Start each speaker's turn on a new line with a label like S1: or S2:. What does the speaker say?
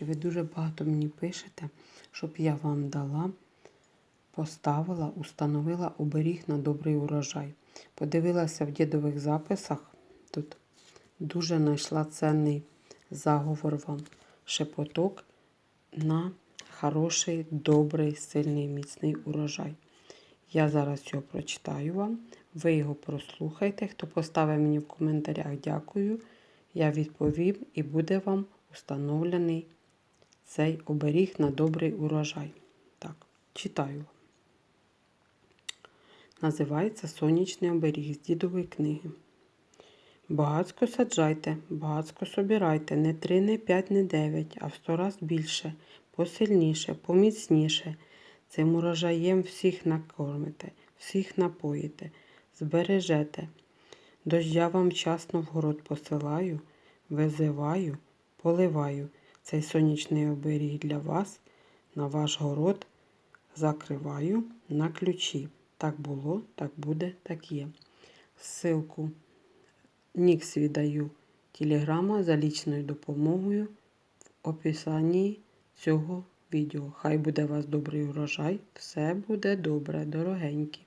S1: дорогенькі, ви дуже багато мені пишете, щоб я вам дала, поставила, установила оберіг на добрий урожай. Подивилася в дідових записах. Тут дуже знайшла цінний заговор вам. Шепоток на хороший, добрий, сильний, міцний урожай. Я зараз його прочитаю вам. Ви його прослухайте. Хто поставив мені в коментарях, дякую. Я відповім і буде вам установлений цей оберіг на добрий урожай. Так, читаю. Називається Сонячний оберіг з дідової книги. Багацько саджайте, багацько собирайте, не три, не п'ять, не дев'ять, а в сто раз більше, посильніше, поміцніше. Цим урожаєм всіх накормите, всіх напоїте, збережете. Дождя вам вчасно в город посилаю, визиваю, поливаю. Цей сонячний оберіг для вас на ваш город закриваю на ключі. Так було, так буде, так є. Ссылку Нік свій даю телеграма за лічною допомогою в описанні цього відео. Хай буде у вас добрий урожай, все буде добре, дорогенькі.